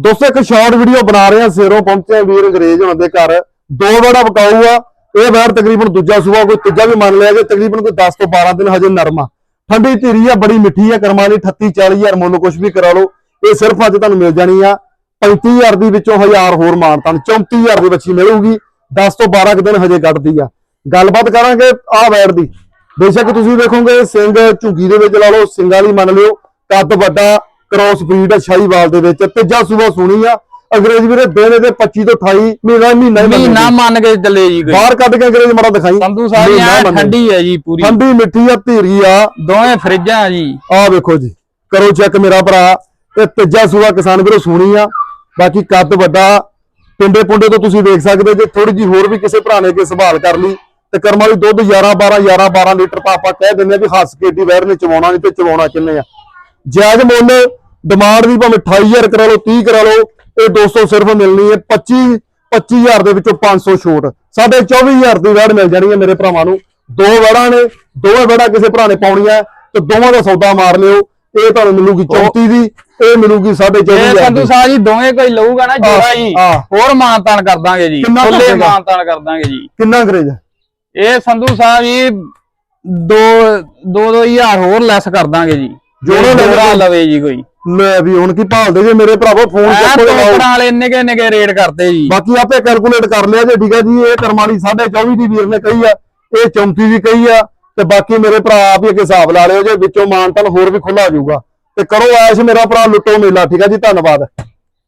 ਦੋਸਤੋ, ਇੱਕ short video ਬਣਾ ਰਹੇ ਆ ਸੇਰੋਂ ਪਹੁੰਚੇ ਆ ਵੀਰ ਅੰਗਰੇਜ਼ ਹੋਣ ਦੇ ਘਰ। ਦੋ ਵੜਾ ਬਕਾਊ ਆ ਇਹ ਵੈਰ ਤਕਰੀਬਨ ਦੂਜਾ ਸੂਆ ਕੋਈ ਤੀਜਾ ਵੀ ਮੰਨ ਲਿਆ ਜੇ, ਤਕਰੀਬਨ ਕੋਈ 10 ਤੋਂ 12 ਦਿਨ ਹਜੇ ਨਰਮ ਆ। ਠੰਡੀ ਧੀਰੀ ਆ, ਬੜੀ ਮਿੱਠੀ ਆ, ਕਰਮਾਂ ਦੀ 38 40000 ਮੁੱਲ ਕੁਝ ਵੀ ਕਰਾ ਲਓ, ਇਹ ਸਿਰਫ ਅੱਜ ਤੁਹਾਨੂੰ ਮਿਲ ਜਾਣੀ ਆ। 35000 ਦੀ ਵਿੱਚੋਂ 1000 ਹੋਰ ਮਾਨਤਾਂ 34000 ਦੀ ਬੱਚੀ ਮਿਲੂਗੀ 10 ਤੋਂ 12 ਕੁ ਦਿਨ ਹਜੇ ਕੱਢਦੀ ਆ। ਗੱਲਬਾਤ ਕਰਾਂਗੇ ਆ ਵੈਰ ਦੀ। ਬੇਸ਼ੱਕ ਤੁਸੀਂ ਵੇਖੋਗੇ, ਸਿੰਘ ਝੁੱਗੀ ਦੇ ਵਿੱਚ ਲਾ ਲਓ, ਸਿੰਘਾਂ ਲਈ ਮੰਨ ਲਿਓ, ਕੱਦ ਵੱਡਾ ਕ੍ਰੋਸ ਬਰੀਡ ਸ਼ਾਹੀਵਾਲ ਦੇ ਵਿੱਚ ਤੀਜਾ ਸੂਬਾ ਸੁਣੀ ਆ। ਅੰਗਰੇਜ਼ ਵੀਰੇ ਦਿਨ ਦੇ 25 ਤੋਂ 28 ਮਹੀਨਾ ਮਹੀਨਾ ਹੀ ਮਹੀਨਾ। ਮੰਨ ਕੇ ਚੱਲੇ ਜੀ ਬਾਹਰ ਕੱਢ ਕੇ ਅੰਗਰੇਜ਼ ਮਾੜਾ ਦਿਖਾਈ। ਸੰਧੂ ਸਾਹਿਬ ਮੰਨਦੇ। ਠੰਡੀ ਹੈ ਜੀ ਪੂਰੀ। ਠੰਡੀ ਮਿੱਠੀ ਆ ਧੀਰੀ ਆ। ਦੋਵੇਂ ਫਰਿੱਜਾਂ ਜੀ। ਆ ਵੇਖੋ ਜੀ ਕਰੋ ਚੈੱਕ ਮੇਰਾ ਭਰਾ ਤੇ ਤੀਜਾ ਸੂਆ ਕਿਸਾਨ ਵੀਰੋ ਸੁਣੀ ਆ। ਬਾਕੀ ਕੱਦ ਵੱਡਾ ਪਿੰਡੇ ਪੁੰਡੇ ਤੋਂ ਤੁਸੀਂ ਵੇਖ ਸਕਦੇ ਜੇ ਥੋੜੀ ਜੀ ਹੋਰ ਵੀ ਕਿਸੇ ਭਰਾ ਨੇ ਕੇ ਸੰਭਾਲ ਕਰ ਲਈ ਤੇ ਕਰਮਾਂ ਦੀ ਦੁੱਧ 11 12 11 12 ਲੀਟਰ ਤਾਂ ਆਪਾਂ ਕਹਿ ਦਿੰਦੇ ਆ ਵੀ ਹੱਸ ਕੇ ਏਡੀ ਵੈਰ ਨੇ ਚਵਾਉਣਾ ਨਹੀਂ ਤੇ ਚਵਾਉਣਾ ਕਿੰਨੇ ਆ। ਜਾਇਜ਼ ਮੁੱਲ ਡਿਮਾਂਡ ਦੀ ਭਾਵੇਂ 28000 ਕਰਾ ਲਓ 30 ਕਰਾ ਲਓ ਇਹ 200 ਸਿਰਫ ਮਿਲਣੀ ਹੈ 25 25000 ਦੇ ਵਿੱਚੋਂ 500 ਛੋਟ। ਸਾਡੇ 24000 ਦੀ ਵੈੜ ਮਿਲ ਜਾਣੀ ਹੈ ਮੇਰੇ ਭਰਾਵਾਂ ਨੂੰ। ਦੋ ਵੜਾਂ ਨੇ ਦੋਵੇਂ ਵੜਾਂ ਕਿਸੇ ਭਰਾ ਨੇ ਪਾਉਣੀਆਂ ਹੈ ਤੇ ਦੋਵਾਂ ਦਾ ਸੌਦਾ ਮਾਰ ਲਿਓ। ਇਹ ਤੁਹਾਨੂੰ ਮਿਲੂਗੀ 34 ਦੀ ਇਹ ਮਿਲੂਗੀ 24500 ਇਹ ਸੰਧੂ ਸਾਹਿਬ ਜੀ ਦੋਵੇਂ ਕੋਈ ਲਊਗਾ ਨਾ ਜੋੜਾ ਜੀ। ਹੋਰ ਮਾਨਤਾਨ ਕਰ ਦਾਂਗੇ ਜੀ। ਖੁੱਲੇ? ਮਾਨਤਾਨ ਕਰ ਦਾਂਗੇ ਜੀ। ਕਿੰਨਾ ਹੈ? ਇਹ ਸੰਧੂ ਸਾਹਿਬ ਜੀ ਦੋ ਦੋ ਦੋ ਹਜ਼ਾਰ ਹੋਰ ਲੈਸ ਕਰ ਦਾਂਗੇ ਜੀ। ਜੋੜਾ। ਲਵੇ ਜੀ ਕੋਈ। ਲੈ ਵੀ ਹੁਣ ਕੀ ਭਾਲਦੇ ਜੇ ਮੇਰੇ ਭਰਾਵੋ ਫੋਨ ਚੱਕੋ ਟੋਕਰਾਂ ਵਾਲੇ ਨਿਗੇ ਨਿਗੇ ਰੇਟ ਕਰਦੇ ਜੀ। ਬਾਕੀ ਆਪੇ ਕੈਲਕੂਲੇਟ ਕਰ ਲਿਆ ਜੇ ਠੀਕ ਹੈ ਜੀ ਇਹ ਕਰਮਾਲੀ 24.5 ਦੀ ਵੀਰ ਨੇ ਕਹੀ ਆ ਇਹ 34 ਦੀ ਕਹੀ ਆ ਤੇ ਬਾਕੀ ਮੇਰੇ ਭਰਾ ਆਪ ਹੀ ਹਿਸਾਬ ਲਾ ਲਿਓ ਜੇ ਵਿੱਚੋਂ ਮਾਨਤਨ ਹੋਰ ਵੀ ਖੁੱਲਾ ਹੋ ਜਾਊਗਾ। ਤੇ ਕਰੋ ਐਸ਼ ਮੇਰਾ ਭਰਾ ਲੁੱਟੋ ਮੇਲਾ ਠੀਕ ਹੈ ਜੀ ਧੰਨਵਾਦ।